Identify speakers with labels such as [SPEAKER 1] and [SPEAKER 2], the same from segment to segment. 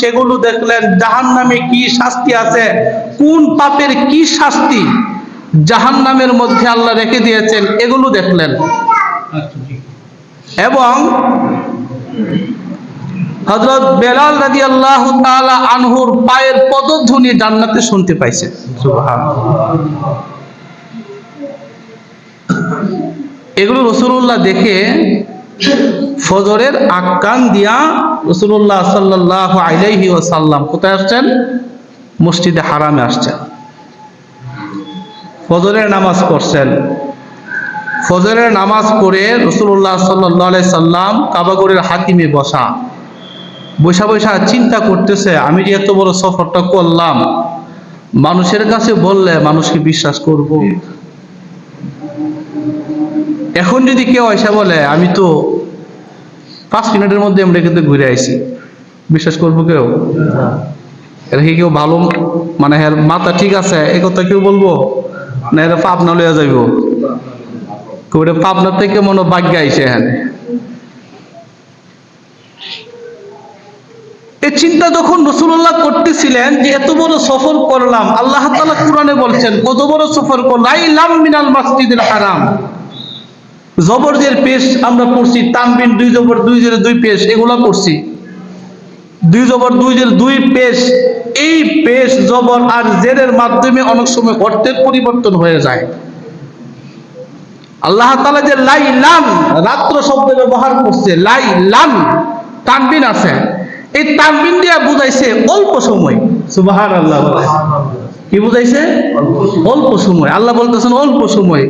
[SPEAKER 1] সেগুলো দেখলেন, জাহান্নামে কি শাস্তি আছে, কোন পাপের কি শাস্তি, জাহান্নামের মধ্যে আল্লাহ রেখে দিয়েছেন, এগুলো দেখলেন। এবং হযরত বেলাল রাদিয়াল্লাহু তাআলা আনহুর পায়ের পদধ্বনি জান্নাতে শুনতে পাইছে এগুলো রসুল্লাহ দেখে ফজরের আকান দিয়া রসুল্লাহ সাল্লাহ আলাইহি ওয়াসাল্লাম কোথায় আসছেন? মসজিদে হারামে আসছেন। ফজরের নামাজ পড়ছেন। ফজরের নামাজ পড়ে রসুল্লাহ সাল্লাহ সাল্লাম কাবাগরের হাতিমে বসা। বৈশা বৈশা চিন্তা করতেছে, আমি যে এত বড় সফরটা করলাম, মানুষের কাছে বললে মানুষকে বিশ্বাস করব? এখন যদি কেউ এসে বলে, আমি তো পাঁচ মিনিটের মধ্যে আমরা কিন্তু ঘুরে আইছি। বিশ্বাস করব কেউ? এটা কি কেউ ভালো মানে এর মাথা ঠিক আছে? এ কথা কেউ বলব? না এটা পাবনা লইয়া যাইব? কেউ পাবনা থেকে মনে হয় ভাগ্য আইসে এখানে। এই চিন্তা যখন রসুল্লাহ করতেছিলেন যে এত বড় সফর করলাম, আল্লাহ তাআলা কোরআনে বলছেন, কত বড় সফর করলাম? মিনাল মাসজিদুল হারাম। জবরদের পেশ আমরা পড়ছি তানবিন দুই জবর দুই জের দুই পেশ এগুলা পড়ছি দুই জবর দুই জের দুই পেশ এই পেশ জবর আর জেরের মাধ্যমে অনেক সময় অর্থের পরিবর্তন হয়ে যায়। আল্লাহ তাআলা যে লাই লাম রাত্র শব্দ ব্যবহার করছে লাই লাম তানবিন আছে। এই তানবিন দিয়া বুঝাইছে অল্প সময়। সুবাহান আল্লাহ কি বুঝাইছে? অল্প সময়। আল্লাহ বলতেছেন অল্প সময়।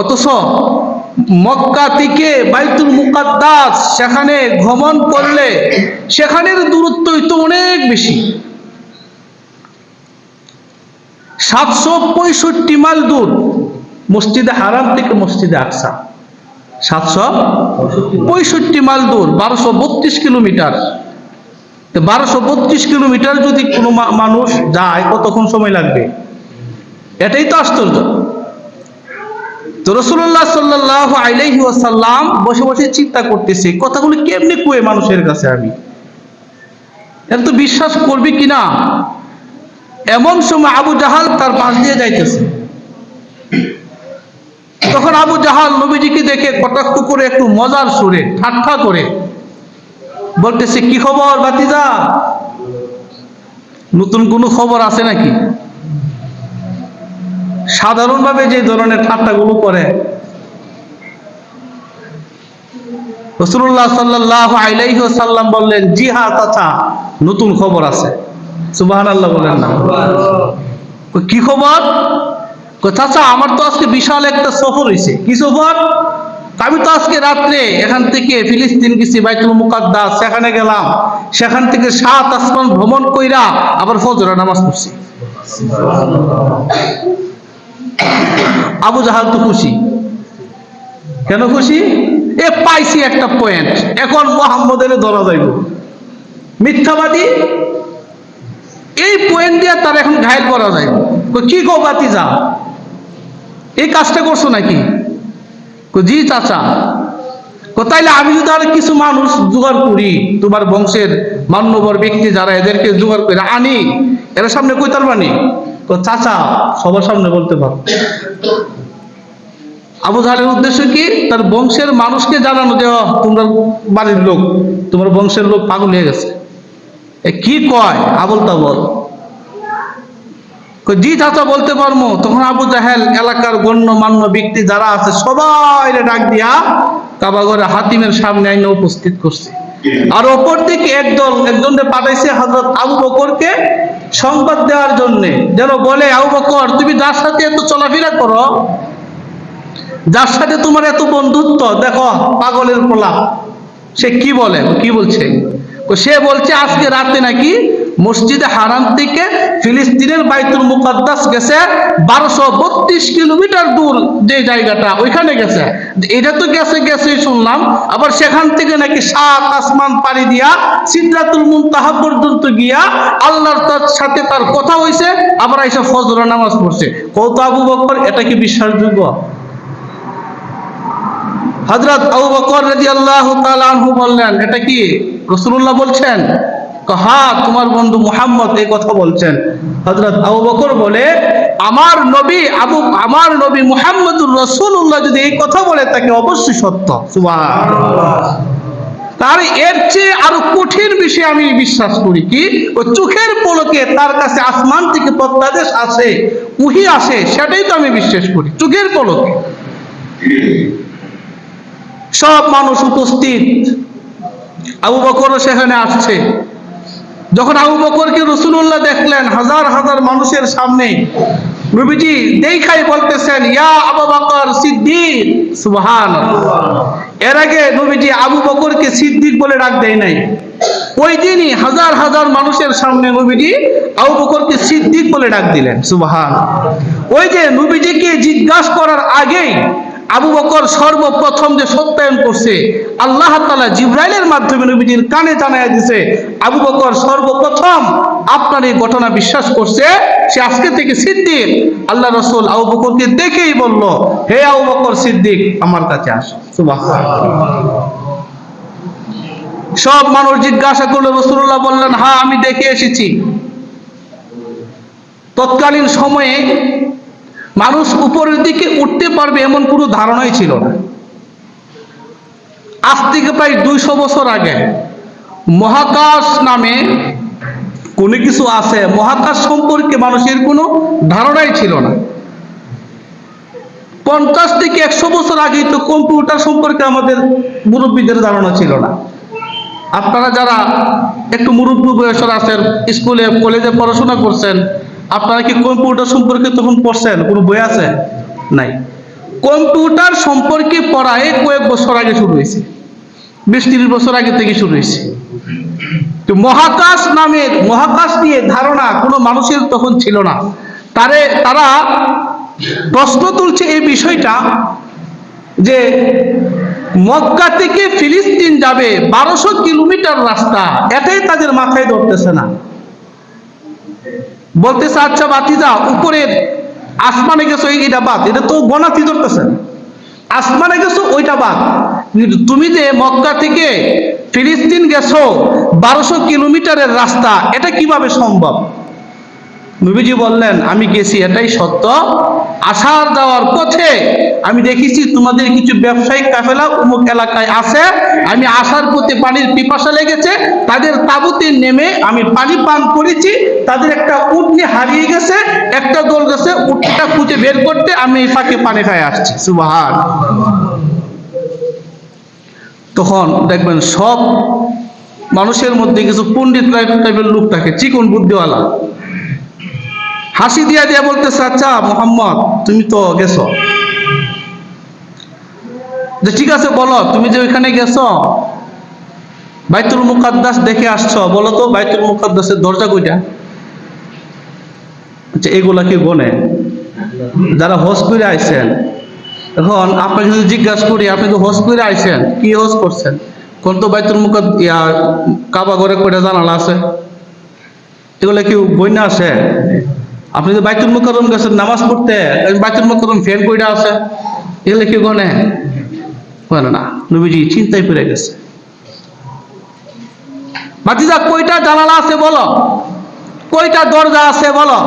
[SPEAKER 1] অথচ মক্কা থেকে বাইতুল মুকাদ্দাস, সেখানে ভ্রমণ করলে সেখানের দূরত্ব তো অনেক বেশি। সাতশো পঁয়ষট্টি মাইল দূর, মসজিদে হারাম থেকে মসজিদে আকসা। সাতশো পঁয়ষট্টি মাইল দূর, বারোশো বত্রিশ কিলোমিটার। তো বারোশো বত্রিশ কিলোমিটার যদি কোনো মানুষ যায়, কতক্ষণ সময় লাগবে? এটাই তো আশ্চর্য। তো রসুল্লাহ সাল্লাহ আলাইহি ওয়াসাল্লাম বসে বসে চিন্তা করতেছে, কথাগুলো কেমনে কুয়ে মানুষের কাছে আমি? এর তো বিশ্বাস করবি কিনা এমন সময় আবু জাহাল তার পাশ দিয়ে যাইতেছে। তখন আবু জাহাল নবীজিকে দেখে কটাক্ষ করে, একটু মজার সুরে, ঠাট্টা করে। বলতেছে, কি খবর বাতিজা নতুন কোনো খবর আছে নাকি? সাধারণভাবে যে ধরনের ঠাট্টাগুলো করে রসুল্লাহ সাল্লাহ সাল্লাম বললেন জি চাচা নতুন খবর আছে। আল্লাহ বলেন না। কি খবর? আমার তো আজকে বিশাল একটা সফর হয়েছে কি সফর? আমি তো আজকে রাত্রে এখান থেকে ফিলিস্তিন গেছি, বাইতুল মুকাদ্দাস, সেখানে গেলাম। সেখান থেকে সাত আসমান ভ্রমণ কইরা আবার ফজর নামাজ পড়ছি। আবু জাহাল তো খুশি। কেন খুশি? এ পাইছি একটা পয়েন্ট এখন মোহাম্মদের ধরা যাইব। মিথ্যাবাদী? এই পয়েন্ট দিয়ে তার এখন ঘায়ল করা যায় কি গো বাতি যা এই কাজটা করছ নাকি? জি চাচা। তাইলে আমি যদি আর কিছু মানুষ জোগাড় করি, তোমার বংশের মান্যবর ব্যক্তি যারা, এদেরকে জোগাড় করে আনি, এরা সামনে কই তার মানে কই, চাচা সবার সামনে বলতে পারো। আবু জাহালের উদ্দেশ্য কি? তার বংশের মানুষকে জানানো যে তোমরা বাড়ির লোক তোমার বংশের লোক পাগল হয়ে গেছে। কি কয়? আবল তাবল। জি চাচা বলতে পারব। তখন আবু জাহেল এলাকার গণ্যমান্য ব্যক্তি যারা আছে সবাই ডাক দিয়া কাবাগরে হাতিমের সামনে আইনে উপস্থিত করছে। আর অপর দিকে একদল একজনকে পাঠাইছে হজরত আবু বকরকে সংবাদ দেওয়ার জন্য। যেন বলে আহ বকর, তুমি যার সাথে এত চলাফেরা করো, যার সাথে তোমার এত বন্ধুত্ব, দেখো, পাগলের পোলা, সে কি বলে, কি বলছে? সে বলছে, আজকে রাতে নাকি মসজিদে হারাম থেকে ফিলিস্তিনের বাইতুল মুকাদ্দাস গেছে বারোশো বত্রিশ কিলোমিটার দূর যে জায়গাটা, ওইখানে গেছে। এটা তো গেছে গেছে শুনলাম। আবার সেখান থেকে নাকি সাত আসমান পাড়ি দিয়া সিদ্ধাতুল মুনতাহা পর্যন্ত গিয়া আল্লাহর তার সাথে তার কথা হয়েছে আবার এইসব ফজর নামাজ পড়ছে। কত আবু বকর, এটা কি বিশ্বাসযোগ্য? হযরত আবু বকর তাআলা আনহু বললেন, এটা কি রাসূলুল্লাহ বলছেন? ক- হ্যাঁ তোমার বন্ধু মুহাম্মদ এই কথা বলছেন। হযরত আবু বকর বলে, আমার নবী আবু, আমার নবী মুহাম্মদুর রাসূলুল্লাহ যদি এই কথা বলে, তাকে অবশ্যই সত্য। তার এর চেয়ে আরও কঠিন বিষয় আমি বিশ্বাস করি কি ও চোখের পলকে তার কাছে আসমান থেকে প্রত্যাদেশ আসে, উহি আসে, সেটাই তো আমি বিশ্বাস করি, চোখের পলকে। সব মানুষ উপস্থিত। আবু বকরও সেখানে আসছে। যখন আবু বকরকে রসুল্লাহ দেখলেন, হাজার হাজার মানুষের সামনে নবীজি দেখাই বলতেছেন, ইয়া আবু বকর সিদ্দিক। সুবহান এর আগে নবীজি আবু বকরকে সিদ্দিক বলে ডাক দেয় নাই। ওই দিনই হাজার হাজার মানুষের সামনে নবীজি আবু বকরকে সিদ্দিক বলে ডাক দিলেন সুবহান ওই যে নবীজিকে জিজ্ঞাসা করার আগেই আবু বকর সর্বপ্রথম যে সত্যায়ন করছে, আল্লাহ তালা জিব্রাইলের মাধ্যমে নবীজির কানে জানাইয়া দিছে, আবু বকর সর্বপ্রথম আপনার এই ঘটনা বিশ্বাস করছে, সে আজকে থেকে সিদ্দিক। আল্লাহ রসুল আবু বকরকে দেখেই বলল, হে আবু বকর সিদ্দিক, আমার কাছে আস। সব মানুষ জিজ্ঞাসা করল রসুল্লাহ বললেন হ্যাঁ আমি দেখে এসেছি। তৎকালীন সময়ে মানুষ উপরের দিকে উঠতে পারবে এমন কোনো ধারণাই ছিল না। আজ থেকে প্রায় দুইশো বছর আগে মহাকাশ নামে কোনো কিছু আছে, মহাকাশ সম্পর্কে মানুষের কোনো ধারণাই ছিল না। পঞ্চাশ থেকে একশো বছর আগেই তো কম্পিউটার সম্পর্কে আমাদের মুরব্বীদের ধারণা ছিল না। আপনারা যারা একটু মুরব্বী বয়সের আছেন, স্কুলে, কলেজে পড়াশোনা করছেন আপনারা কি কম্পিউটার সম্পর্কে তখন পড়ছেন? কোনো বই আছে? নাই। কম্পিউটার সম্পর্কে পড়ায় কয়েক বছর আগে শুরু হয়েছে। বিশ তিরিশ বছর আগে থেকে শুরু হয়েছে। তো মহাকাশ নামে, মহাকাশ নিয়ে ধারণা কোনো মানুষের তখন ছিল না। তারে, তারা প্রশ্ন তুলছে এই বিষয়টা যে মক্কা থেকে ফিলিস্তিন যাবে বারোশো কিলোমিটার রাস্তা, এটাই তাদের মাথায় ধরতেছে না। বলতেছে আচ্ছা বাতিজা উপরের আসমানে গেছো এইটা বাদ, এটা তো গণাতি ধরতেছে। আসমানে গেছো, ওইটা বাদ তুমি যে মক্কা থেকে ফিলিস্তিন গেছো, বারোশো কিলোমিটারের রাস্তা, এটা কীভাবে সম্ভব নবীজি বললেন, আমি গেছি, এটাই সত্য। আসার যাওয়ার পথে আমি দেখেছি তোমাদের কিছু ব্যবসায়িক কাফেলা অমুক এলাকায় আছে। আমি আসার পথে পানির পিপাসা লেগেছে, তাদের তাবুতে নেমে আমি পানি পান করেছি, তাদের একটা উটনি হারিয়ে গেছে, একটা দল গেছে, উটটা খুঁজে বের করতে আমি ফাঁকে পানি খাই আসছি। সুবাহান। তখন দেখবেন সব মানুষের মধ্যে কিছু পণ্ডিত লোক থাকে, চিকন বুদ্ধিওয়ালা। হাসি দিয়া দিয়া বলতেছে আচ্ছা মোহাম্মদ, তুমি তো গেছো। যে, ঠিক আছে, বলো, তুমি যে ওইখানে গেছো, বাইতুল মুকাদ্দাস দেখে আসছো, বলো তো, বাইতুল মুকাদ্দাসের দরজা কইটা? আচ্ছা এগুলা কি গনে? যারা হজ করে আইছেন, এখন আপনাকে যদি জিজ্ঞাসা করি, আপনি তো হজ করে আইছেন, কি হজ করছেন? কোন তো বাইতুল মুকাদ, ইয়া, কাবা ঘরে কইটা জানালা আছে? এগুলা কি বই না আছে? আপনি তো বাইতুল মুকাররম গেছেন, নামাজ পড়তে, বাইতুল মুকাররম ফ্যান কইটা আছে, এগুলো কি গনে? গনে না, নবীজি চিন্তায় পড়ে গেছে। বাতিজা কয়টা জানালা আছে বলো? কয়টা দরজা আছে বলো?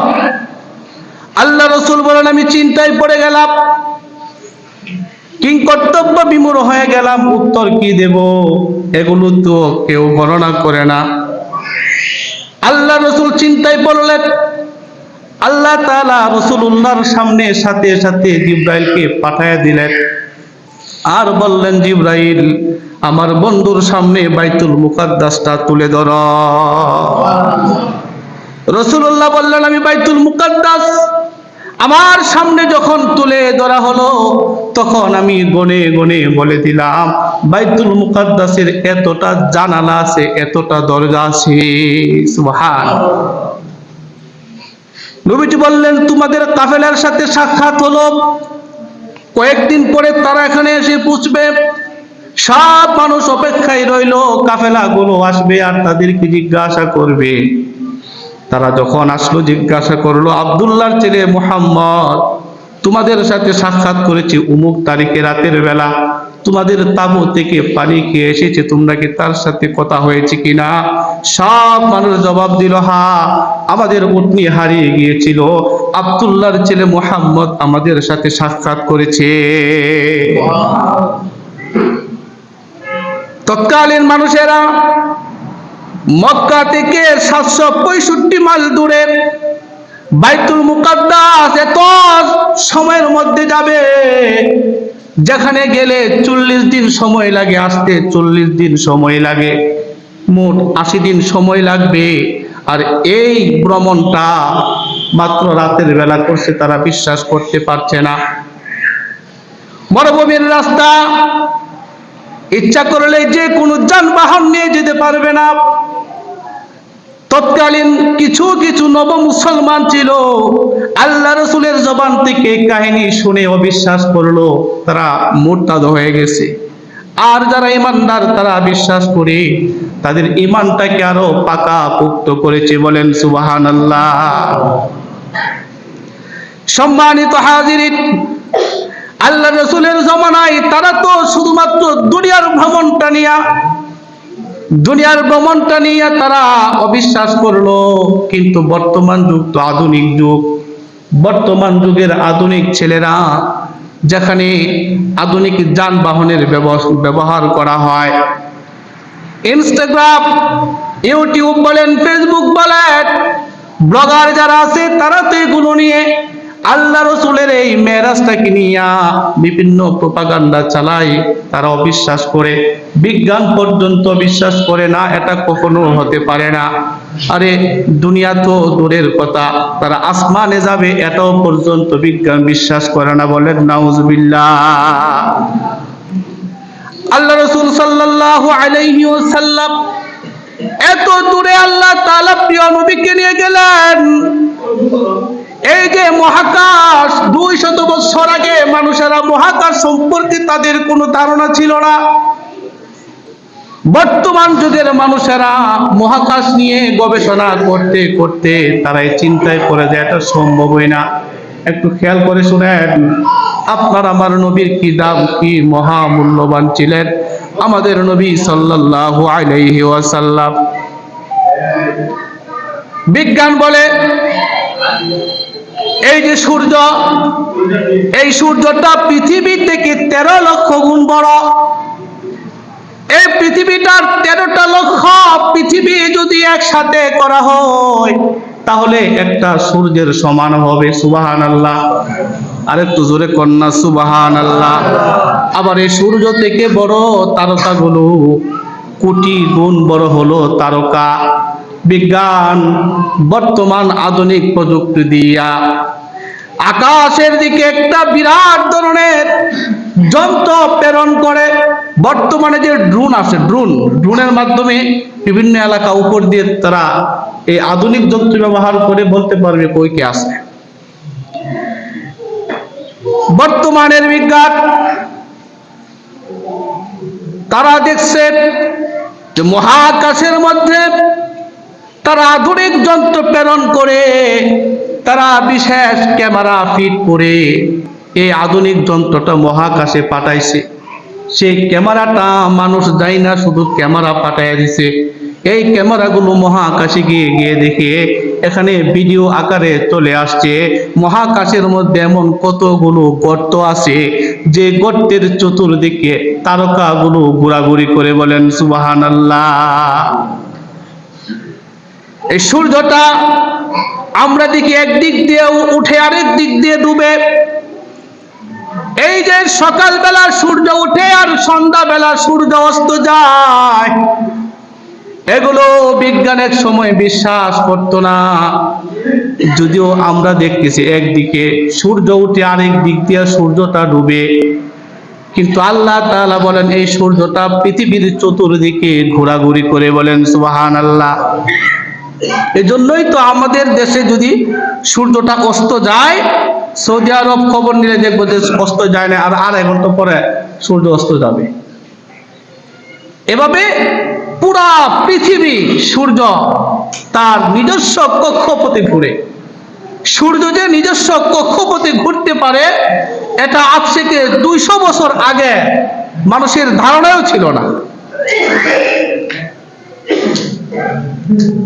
[SPEAKER 1] আল্লাহ রসুল বলেন, আমি চিন্তায় পড়ে গেলাম। কিং কর্তব্য বিমূঢ় হয়ে গেলাম, উত্তর কি দেব? এগুলো তো কেউ বর্ণনা করে না। আল্লাহ রসুল চিন্তায় পড়লেন আল্লাহ তাআলা রসুল্লাহর সামনে সাথে সাথে জিব্রাইলকে পাঠায় দিলেন। আর বললেন, জিব্রাইল, আমার বন্ধুর সামনে বাইতুল মুকাদ্দাসটা তুলে ধর। রসুল্লাহ বললেন, আমি বাইতুল মুকাদ্দাস, আমার সামনে যখন তুলে ধরা হলো, তখন আমি গনে গনে বলে দিলাম, বাইতুল মুকাদ্দাসের এতটা জানালা আছে, এতটা দরজা আছে। সুবহান। নবীজি বললেন, তোমাদের কাফেলার সাথে সাক্ষাৎ হলো। কয়েকদিন পরে তারা এখানে এসে পৌঁছবে সব মানুষ অপেক্ষায় রইল কাফেলা গুলো আসবে আর তাদেরকে জিজ্ঞাসা করবে। তারা যখন আসলো, জিজ্ঞাসা করল, আবদুল্লাহর ছেলে মোহাম্মদ, তোমাদের সাথে সাক্ষাৎ করেছি উমুক তারিখে রাতের বেলা। তোমাদের তাবু থেকে পানি খেয়ে এসেছে, তোমরা কি তার সাথে কথা হয়েছে কিনা? সব মানুষ জবাব দিল, হা, আমাদের উটনি হারিয়ে গিয়েছিল। আব্দুল্লাহর ছেলে মোহাম্মদ আমাদের সাথে সাক্ষাৎ করেছে। তৎকালীন মানুষেরা মক্কা থেকে সাতশো পঁয়ষট্টি মাইল দূরে বাইতুল মুকাদ্দাস এত সময়ের মধ্যে যাবে। যেখানে গেলে চল্লিশ দিন সময় লাগে, আসতে চল্লিশ দিন সময় লাগে, মোট আশি দিন সময় লাগবে। আর এই ভ্রমণটা মাত্র রাতের বেলা করছে, তারা বিশ্বাস করতে পারছে না। মরুভূমির রাস্তা, ইচ্ছা করলে যে কোনো যানবাহন নিয়ে যেতে পারবে না। তৎকালীন কিছু কিছু নব মুসলমান ছিল, আল্লাহ রসুলের জবান থেকে কাহিনী শুনে অবিশ্বাস করল, তারা মোরতাদ হয়ে গেছে। আর যারা ইমানদার, তারা বিশ্বাস করে তাদের ইমানটাকে আরও পাকা পুক্ত করেছে বলেন সুবাহান আল্লাহ সম্মানিত হাজিরিন আল্লাহ রসুলের জমানায় তারা তো শুধুমাত্র দুনিয়ার ভ্রমণটা নিয়া, দুনিয়ার ভ্রমণটা নিয়ে তারা অবিশ্বাস করল, কিন্তু বর্তমান যুগ তো আধুনিক যুগ। বর্তমান যুগের আধুনিক ছেলেরা, যেখানে আধুনিক যানবাহনের ব্যব- ব্যবহার করা হয়। ইনস্টাগ্রাম, ইউটিউব বলেন, ফেসবুক বলেন, ব্লগার যারা আছে, তারা তো এগুলো নিয়ে আল্লাহ রসুলের এই মেরাজটাকে নিয়ে বিভিন্ন প্রপাগান্ডা চালায়। তারা অবিশ্বাস করে। বিজ্ঞান পর্যন্ত বিশ্বাস করে না, এটা কখনো হতে পারে না। আরে দুনিয়া তো দূরের কথা। তারা আসমানে যাবে, এটাও পর্যন্ত বিজ্ঞান বিশ্বাস করে না বলেন, নাউজুবিল্লাহ। আল্লাহ রসুল সাল্লাল্লাহু আলাইহি ওয়াসাল্লাম, এত দূরে আল্লাহ তাআলা প্রিয় নবীকে নিয়ে গেলেন। এই যে মহাকাশ, দুই শত বছর আগে মানুষেরা মহাকাশ সম্পর্কে তাদের কোনো ধারণা ছিল না। বর্তমান যুগের মানুষেরা মহাকাশ নিয়ে গবেষণা করতে করতে তারা এই চিন্তায় পড়ে যায়, এটা সম্ভবই না। একটু খেয়াল করে শুনেন, আপনার আমার নবীর কি দাম, কি মহা মূল্যবান ছিলেন? আমাদের নবী সাল্লাল্লাহু আলাইহি ওয়াসাল্লাম। বিজ্ঞান বলে, এই যে সূর্য, এই সূর্যটা পৃথিবী থেকে তেরো লক্ষ গুণ বড়। এই পৃথিবীটার তেরোটা লক্ষ পৃথিবী যদি একসাথে করা হয়, তাহলে একটা সূর্যের সমান হবে সুবাহান আল্লাহ আরেকটু জোরে কন্যা সুবাহান আল্লাহ আবার এই সূর্য থেকে বড় তারকাগুলো কোটি গুণ বড় হলো তারকা। বিজ্ঞান, বর্তমান আধুনিক প্রযুক্তি দিয়া। আকাশের দিকে একটা বিরাট ধরনের যন্ত্র প্রেরণ করে। বর্তমানে যে ড্রোন আছে, ড্রোন, ড্রোনের মাধ্যমে বিভিন্ন এলাকা উপর দিয়ে তারা এই আধুনিক যন্ত্র ব্যবহার করে বলতে পারবে কই কে আছে। বর্তমানের বিজ্ঞান, তারা দেখছে যে মহাকাশের মধ্যে তারা আধুনিক যন্ত্র প্রেরণ করে, তারা বিশেষ ক্যামেরা ফিট করে, এই আধুনিক যন্ত্রটা মহাকাশে পাঠাইছে। সেই ক্যামেরাটা মানুষ যায় না, শুধু ক্যামেরা পাঠাইয়া দিছে। এই ক্যামেরাগুলো মহাকাশে গিয়ে গিয়ে দেখে এখানে ভিডিও আকারে চলে আসছে। মহাকাশের মধ্যে এমন কতগুলো গর্ত আছে, যে গর্তের চতুর্দিকে তারকাগুলো ঘোরাঘুরি করে বলেন সুবাহান এই সূর্যটা আমরা দেখি একদিক দিয়ে উঠে, আরেক দিক দিয়ে ডুবে। এই যে সকালবেলা সূর্য উঠে আর সন্ধ্যাবেলা সূর্য অস্ত যায়, এগুলো বিজ্ঞানের সময় বিশ্বাস করতো না। যদিও আমরা দেখতেছি একদিকে সূর্য উঠে আরেক দিক দিয়ে সূর্যটা ডুবে, কিন্তু আল্লাহ তাআলা বলেন, এই সূর্যটা পৃথিবীর চতুর্দিকে ঘোরাঘুরি করে বলেন সুবাহান আল্লাহ এজন্যই তো আমাদের দেশে যদি সূর্যটা অস্ত যায়, সৌদি আরব খবর নিলে দেখব যে অস্ত যায় না, আর আড়াই ঘণ্টা পরে সূর্য অস্ত যাবে। এভাবে পুরা পৃথিবী সূর্য তার নিজস্ব কক্ষপথে ঘুরে। সূর্য যে নিজস্ব কক্ষপথে ঘুরতে পারে, এটা আজ থেকে দুইশো বছর আগে মানুষের ধারণাও ছিল না।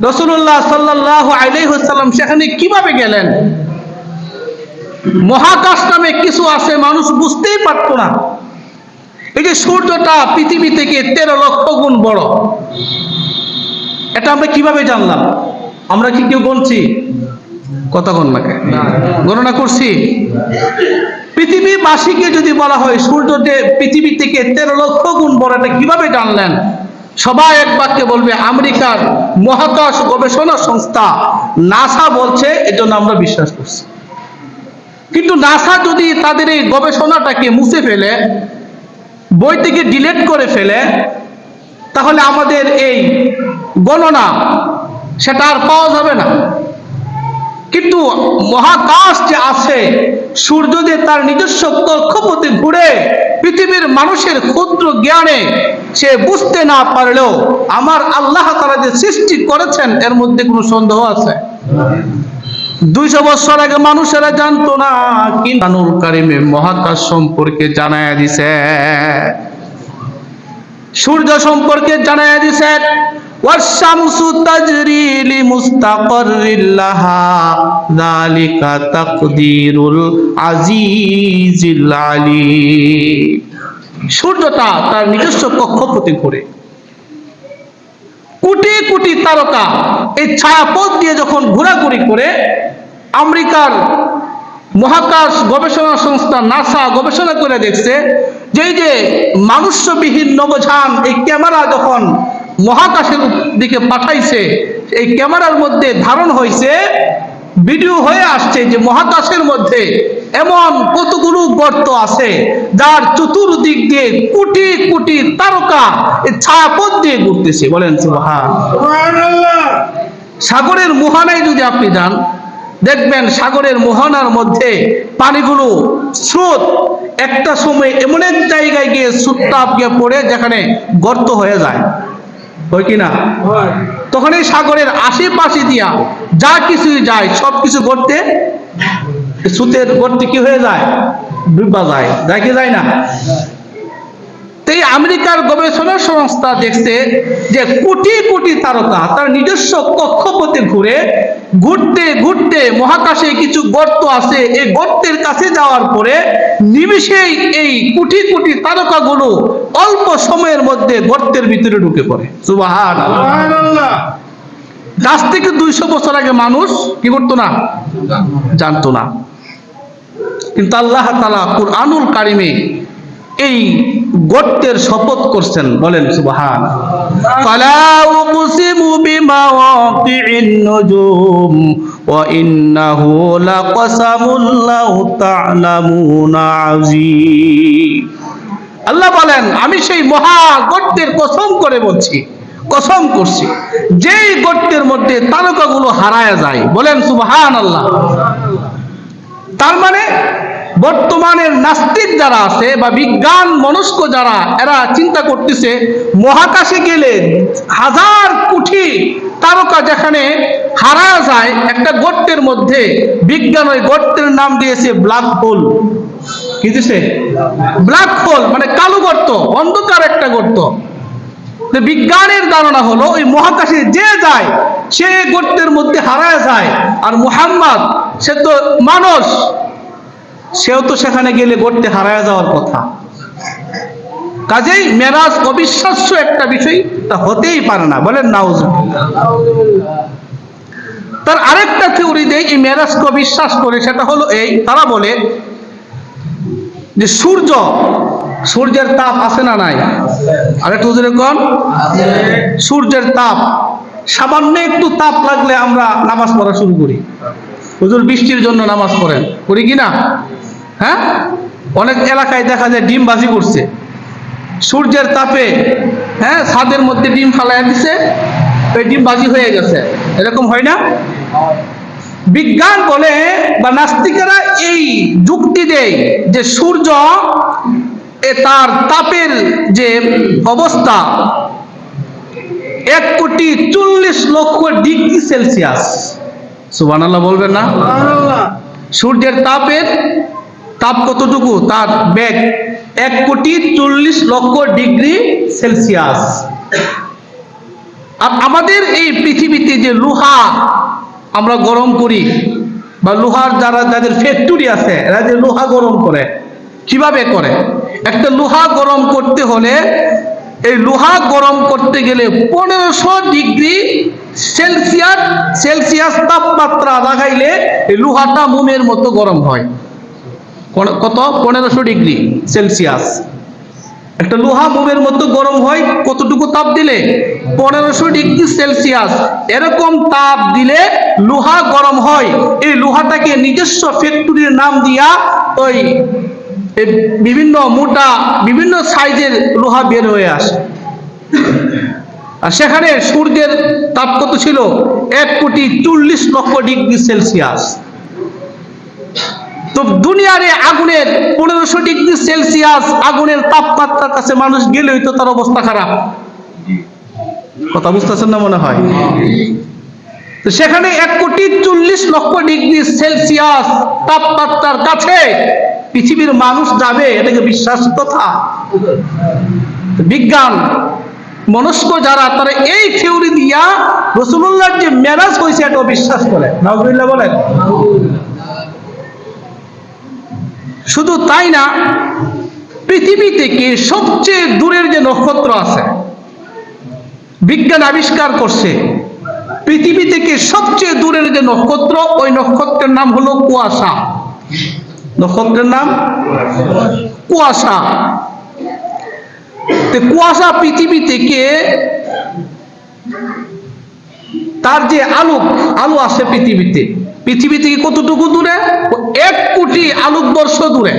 [SPEAKER 1] রসুল্লাহ সাল্লাহ আলাইসাল্লাম সেখানে কীভাবে গেলেন? মহাকাশ নামে কিছু আছে মানুষ বুঝতেই পারত না। এই যে সূর্যটা পৃথিবী থেকে তেরো লক্ষ গুণ বড়। এটা আমরা কীভাবে জানলাম? আমরা কি কেউ কথা কোন? নাকি গণনা করছি। পৃথিবীবাসীকে যদি বলা হয় সূর্য যে পৃথিবী থেকে তেরো লক্ষ গুণ বড় এটা কীভাবে জানলেন? সবাই এক বাক্যে বলবে আমেরিকার মহাকাশ গবেষণা সংস্থা নাসা বলছে, এজন্য আমরা বিশ্বাস করছি। কিন্তু নাসা যদি তাদের এই গবেষণাটাকে মুছে ফেলে, বই থেকে ডিলেট করে ফেলে, তাহলে আমাদের এই গণনা সেটা আর পাওয়া যাবে না। কিন্তু মহাকাশ যে আছে সূর্য যে তার নিজস্ব কক্ষপথে ঘুরে মানুষের ক্ষুদ্র জ্ঞানে সে বুঝতে না পারলেও আমার আল্লাহ তারা যে সৃষ্টি করেছেন, এর মধ্যে কোনো সন্দেহ আছে? দুইশো বছর আগে মানুষেরা জানতো না, কিন্তু মহাকাশ সম্পর্কে জানায় দিছে। সূর্য সম্পর্কে জানায় দিছে ওয়াশামসু আজিজিল সূর্যটা তার নিজস্ব কক্ষপথে ঘুরে কোটি কোটি তারকা এই ছায়াপথ দিয়ে যখন ঘোরাঘুরি করে, আমেরিকার মহাকাশ গবেষণা সংস্থা নাসা গবেষণা করে দেখছে যে যে মানুষ্যবিহীন নবযান এই ক্যামেরা যখন মহাকাশের দিকে পাঠাইছে, এই ক্যামেরার মধ্যে ধারণ হয়েছে ভিডিও হয়ে আসছে যে মহাকাশের মধ্যে এমন কতগুলো গর্ত আছে যার চতুর্দিক দিয়ে কোটি কোটি তারকা ছায়াপথ দিয়ে ঘুরতেছে। বলেন সাগরের মোহানায় যদি আপনি যান দেখবেন সাগরের মোহনার মধ্যে পানিগুলো স্রোত একটা সময় এমন এক জায়গায় গিয়ে সুত্তাপ গিয়ে পড়ে যেখানে গর্ত হয়ে যায়। হয় কি না? তখন এই সাগরের আশেপাশে দিয়া যা কিছু যায়, সব কিছু করতে সুতের করতে কি হয়ে যায়? ডুব্বা যায়। যায় কি যায় না? এই আমেরিকার গবেষণা সংস্থা দেখছে যে কোটি কোটি তারকা তার নিজস্ব কক্ষপথে ঘুরে ঘুরতে ঘুরতে মহাকাশে কিছু গর্ত আছে। এই গর্তের কাছে যাওয়ার পরে নিমিষেই এই কোটি কোটি তারকাগুলো অল্প সময়ের মধ্যে গর্তের ভিতরে ঢুকে পড়ে। সুবাহান আজ থেকে দুইশো বছর আগে মানুষ কি করতো না? জানতো না। কিন্তু আল্লাহ তালা কুরআনুল কারিমে এই গর্তের শপথ করছেন বলেন সুবহান। ফালা উকসিমু বিমাওয়াকিন নুজুম ওয়া ইন্নাহু লাকাসামুন লাউ তা'লামুনা আযীম। আল্লাহ বলেন আমি সেই মহা গর্তের কসম করে বলছি কসম করছি যেই গর্তের মধ্যে তারকাগুলো হারায় যায় বলেন সুবহান আল্লাহ তার মানে বর্তমানের নাস্তিক যারা আছে বা বিজ্ঞান মনস্ক যারা, এরা চিন্তা করতেছে, মহাকাশে গেলে হাজার কোটি তারকা যেখানে হারা যায়, একটা গর্তের মধ্যে বিজ্ঞান ওই গর্তের নাম দিয়েছে ব্ল্যাক হোল। কি দিছে? ব্ল্যাক হোল মানে কালো গর্ত, অন্ধকার একটা গর্ত। বিজ্ঞানের ধারণা হলো, ওই মহাকাশে যে যায়, সে গর্তের মধ্যে হারায় যায়। আর মুহাম্মদ, সে তো মানুষ। সেও তো সেখানে গেলে গড়তে হারায় যাওয়ার কথা। কাজেই মেরাজ অবিশ্বাস্য একটা বিষয়, তা হতেই পারে না, বলেন নাউজ তার আরেকটা থিওরি দেয় এই মেরাজকে বিশ্বাস করে, সেটা হলো এই, তারা বলে যে সূর্য, সূর্যের তাপ আছে না নাই? আরেকটু জোরে কোন। সূর্যের তাপ, সামান্য একটু তাপ লাগলে আমরা নামাজ পড়া শুরু করি। হুজুর বৃষ্টির জন্য নামাজ পড়েন। করি কি না? হ্যাঁ? অনেক এলাকায় দেখা যায় ডিম বাজি করছে। সূর্যের তাপে হ্যাঁ ছাদের মধ্যে ডিম ফালাই দিছে, ওই ডিম বাজি হয়ে গেছে। এরকম হয় না? বিজ্ঞান বলে বা নাস্তিকেরা এই যুক্তি দেয় যে সূর্য এ তার তাপের যে অবস্থা এক কোটি চল্লিশ লক্ষ ডিগ্রি সেলসিয়াস। সুবহানাল্লাহ বলবেন না? সূর্যের তাপের তাপ কতটুকু? তার বেগ এক কোটি চল্লিশ লক্ষ ডিগ্রি সেলসিয়াস। আর আমাদের এই পৃথিবীতে যে লোহা আমরা গরম করি বা লোহার যারা যাদের ফ্যাক্টরি আছে এরা যে লোহা গরম করে কীভাবে করে? একটা লোহা গরম করতে হলে এই লোহা গরম করতে গেলে পনেরোশো ডিগ্রি সেলসিয়াস সেলসিয়াস তাপমাত্রা লাগাইলে লোহাটা মোমের মতো গরম হয়। কত? পনেরোশো ডিগ্রি সেলসিয়াস। একটা লোহা মোমের মতো গরম হয়, কতটুকু তাপ দিলে? পনেরোশো ডিগ্রি সেলসিয়াস। এরকম তাপ দিলে লোহা গরম হয়। এই লোহাটাকে নিজস্ব ফ্যাক্টরির নাম দিয়া ওই বিভিন্ন মোটা, বিভিন্ন সাইজের লোহা বের হয়ে আসে। আর সেখানে সূর্যের তাপ কত ছিল? এক কোটি চল্লিশ লক্ষ ডিগ্রি সেলসিয়াস। তো দুনিয়ার আগুনের পনেরোশো ডিগ্রি সেলসিয়াস আগুনের তাপমাত্রার কাছে মানুষ গেলেই তো তার অবস্থা খারাপ। কথা বুঝতেছেন না মনে হয়? তো সেখানে এক কোটি চল্লিশ লক্ষ ডিগ্রি সেলসিয়াস তাপমাত্রার কাছে পৃথিবীর মানুষ যাবে এটাকে বিশ্বাস কথা? বিজ্ঞান মনস্ক যারা, তারা এই থিওরি দিয়া রসুল্লাহর যে মেরাজ হয়েছে এটাও বিশ্বাস করে। নজরুল্লাহ বলেন। শুধু তাই না পৃথিবী থেকে সবচেয়ে দূরের যে নক্ষত্র আছে, বিজ্ঞান আবিষ্কার করছে পৃথিবী থেকে সবচেয়ে দূরের যে নক্ষত্র, ওই নক্ষত্রের নাম হলো কুয়াশা। নক্ষত্রের নাম? কুয়াশা। কুয়াশা পৃথিবী থেকে তার যে আলোক, আলো আছে পৃথিবীতে। পৃথিবী থেকে কতটুকু দূরে? এক কোটি আলোক বর্ষ দূরে।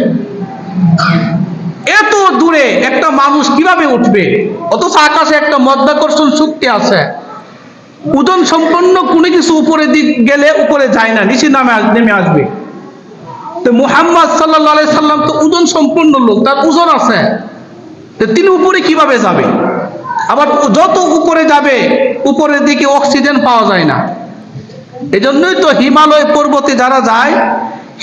[SPEAKER 1] এত দূরে একটা মানুষ কীভাবে উঠবে? অথচ আকাশে একটা মধ্যাকর্ষণ শক্তি আছে। ওজন সম্পন্ন কোনো কিছু উপরে দিক গেলে উপরে যায় না, নিচে নামে আস- নেমে আসবে। তো মুহাম্মদ সাল্লাহ সাল্লাম তো ওজন সম্পন্ন লোক, তার ওজন আছে। তিনি উপরে কীভাবে যাবে? আবার যত উপরে যাবে, উপরের দিকে অক্সিজেন পাওয়া যায় না। এজন্যই তো হিমালয় পর্বতে যারা যায়,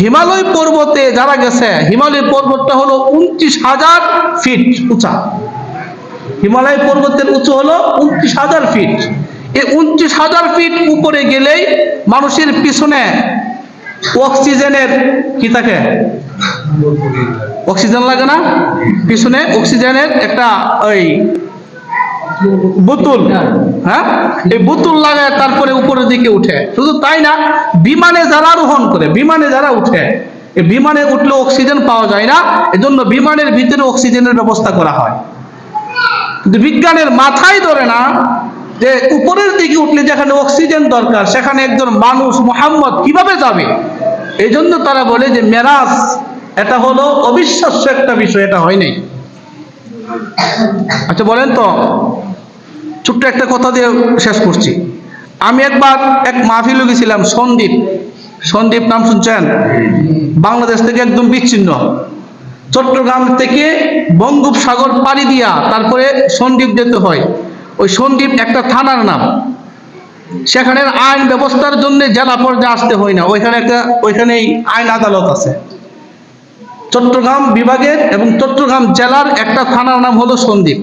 [SPEAKER 1] হিমালয় পর্বতে যারা গেছে, হিমালয় পর্বতটা হলো উনত্রিশ হাজার ফিট উঁচা। হিমালয় পর্বতের উঁচু হলো উনত্রিশ হাজার ফিট। এই উনত্রিশ হাজার ফিট উপরে গেলেই মানুষের পিছনে অক্সিজেনের কি থাকে? অক্সিজেন লাগে না? পিছনে অক্সিজেনের একটা ওই বোতল হ্যাঁ? এই বোতল লাগায় তারপরে উপরের দিকে উঠে। শুধু তাই না, বিমানে যারা আরোহণ করে, বিমানে যারা উঠে বিমানে উঠলে অক্সিজেন পাওয়া যায় না, এজন্য বিমানের ভিতরে অক্সিজেনের ব্যবস্থা করা হয়। কিন্তু বিজ্ঞানের মাথায় ধরে না যে উপরের দিকে উঠলে যেখানে অক্সিজেন দরকার, সেখানে একজন মানুষ মোহাম্মদ কীভাবে যাবে? এই জন্য তারা বলে যে মেরাজ এটা হলো অবিশ্বাস্য একটা বিষয়, এটা হয় নাই। আচ্ছা বলেন তো, ছোট্ট একটা কথা দিয়ে শেষ করছি। আমি একবার এক মাহফিলে গেছিলাম, সন্দীপ সন্দীপ নাম শুনছেন? বাংলাদেশ থেকে একদম বিচ্ছিন্ন। চট্টগ্রাম থেকে বঙ্গোপসাগর পাড়ি দিয়া তারপরে সন্দীপ যেতে হয়। ওই সন্দীপ একটা থানার নাম। সেখানের আইন ব্যবস্থার জন্য জেলা পর্যায়ে আসতে হয় না। ওইখানে একটা ওইখানেই আইন আদালত আছে। চট্টগ্রাম বিভাগের এবং চট্টগ্রাম জেলার একটা থানার নাম হলো সন্দীপ।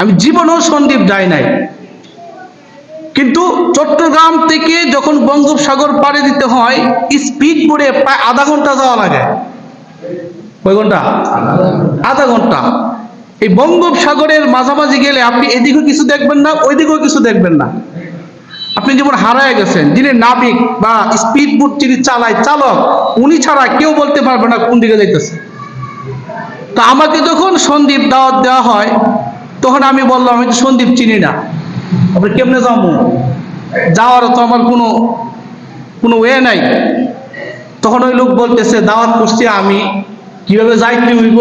[SPEAKER 1] আমি জীবনেও সন্দীপ যাই নাই। কিন্তু চট্টগ্রাম থেকে যখন বঙ্গোপসাগর পাড়ি দিতে হয় স্পিড বোর্ডে প্রায় আধা ঘণ্টা যাওয়া লাগে। কয় ঘণ্টা? আধা ঘণ্টা। এই বঙ্গোপসাগরের মাঝামাঝি গেলে আপনি এদিকেও কিছু দেখবেন না, ওইদিকেও কিছু দেখবেন না। আপনি যেমন হারায় গেছেন, যিনি নাবিক বা স্পিড বোট যিনি চালায়, চালক, উনি ছাড়া কেউ বলতে পারবে না কোন দিকে যাইতেছে। তা আমাকে যখন সন্দীপ দাওয়াত দেওয়া হয়, তখন আমি বললাম, আমি তো সন্দীপ চিনি না। আপনি কেমনে যাব যাওয়ার তো আমার কোনো কোনো ওয়ে নাই। তখন ওই লোক বলতেছে, দাওয়াত করছি আমি, কীভাবে যাইতে হইব?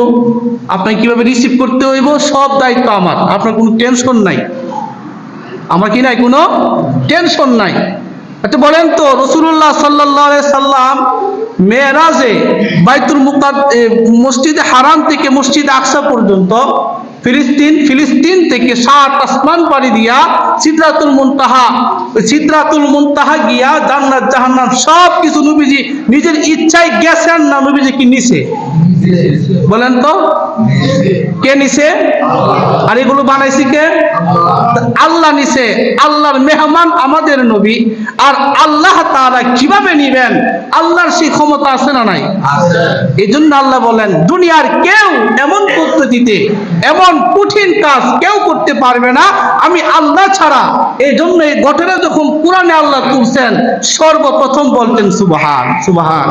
[SPEAKER 1] আপনাকে কীভাবে রিসিভ করতে হইব? সব দায়িত্ব আমার। আপনার কোনো টেনশন নাই। আমার কি নাই? কোনো টেনশন নাই। আচ্ছা বলেন তো রসুল্লাহ সাল্লাহ সাল্লাম মেয়েরাজে বাইতুল মুকাদ মসজিদে হারাম থেকে মসজিদ আকসা পর্যন্ত ফিলিস্তিন ফিলিস্তিন থেকে সাত আসমান পাড়ি দিয়া সিদ্রাতুল মুনতাহা ওই সিদ্রাতুল মুনতাহা গিয়া জান্নাত জাহান্নাম সব কিছু নবীজি নিজের ইচ্ছায় গেছেন না নবীজি কি নিছে? বলেন তো। কে নিছে? আর এগুলো বানাইছি কে? আল্লাহ নিছে। আল্লাহর মেহমান আমাদের নবী। আর আল্লাহ তাআলা কীভাবে নিবেন? আল্লাহর সেই ক্ষমতা আছে না নাই? এই জন্য আল্লাহ বলেন দুনিয়ার কেউ এমন পদ্ধতিতে এমন কঠিন কাজ কেউ করতে পারবে না। আমি আল্লাহ ছাড়া এই জন্য এই ঘটনা যখন কোরআনে আল্লাহ তুলছেন, সর্বপ্রথম বলতেন সুবাহান সুবাহান।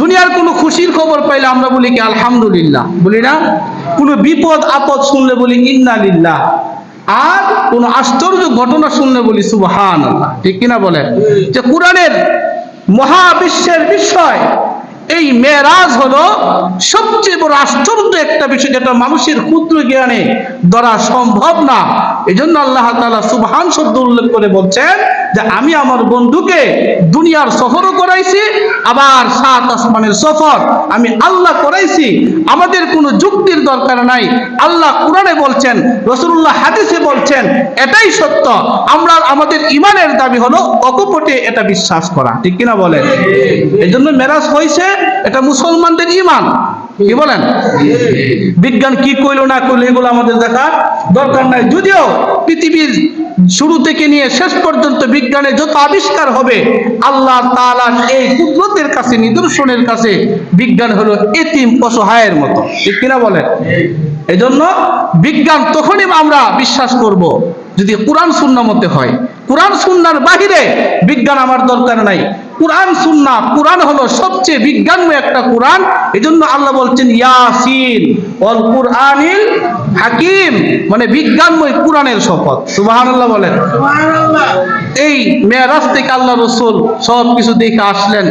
[SPEAKER 1] দুনিয়ার কোনো খুশির খবর পাইলে আমরা বলি কি, আলহামদুলিল্লাহ। বলি না? কোনো বিপদ, আপদ শুনলে বলি ইন্না লিল্লাহ। আর কোন আশ্চর্য ঘটনা শুনলে বলি সুবহান আল্লাহ ঠিক কিনা বলেন? যে কোরআনের মহাবিশ্বের বিষয় এই মেরাজ হলো সবচেয়ে বড় আশ্চর্য একটা বিষয় যেটা মানুষের ক্ষুদ্র জ্ঞানে ধরা সম্ভব না। এই জন্য আল্লাহ তাআলা সুবহান শব্দ উল্লেখ করে বলছেন যে আমি আমার বন্ধুকে দুনিয়ার সফরও করাইছি আবার সাত আসমানের সফর আমি আল্লাহ করাইছি। আমাদের কোনো যুক্তির দরকার নাই। আল্লাহ কোরআনে বলছেন রসুল্লাহ হাদিসে বলছেন এটাই সত্য। আমরা আমাদের ইমানের দাবি হলো অকপটে এটা বিশ্বাস করা। ঠিক কিনা বলেন? এই জন্য মেরাজ হয়েছে এটা মুসলমানদের ইমান কি বলেন? বিজ্ঞান কি কইলো না কইলো এগুলো আমাদের দেখার দরকার নাই। যদিও পৃথিবীর শুরু থেকে নিয়ে শেষ পর্যন্ত বিজ্ঞানে যত আবিষ্কার হবে, আল্লাহ তাআলার এই কুদরতের কাছে, নিদর্শনের কাছে বিজ্ঞান হলো এতিম অসহায়ের মতো। ঠিক কিনা বলেন? এজন্য বিজ্ঞান তখনই আমরা বিশ্বাস করব যদি কোরআন সুন্না মতে হয়। কোরআন সুন্নার বাহিরে বিজ্ঞান আমার দরকার নাই। কোরআন সুন্না কোরআন হলো সবচেয়ে বিজ্ঞানময় একটা কোরআন। এই জন্য আল্লাহ বলছেন ইয়াসিন অল কোরআনিল হাকিম। মানে বিজ্ঞানময় কোরআনের শপথ। সুবহানাল্লাহ বলেন। এই মেয়ারাজ থেকে আল্লাহ রসুল সব কিছু দেখে আসলেন।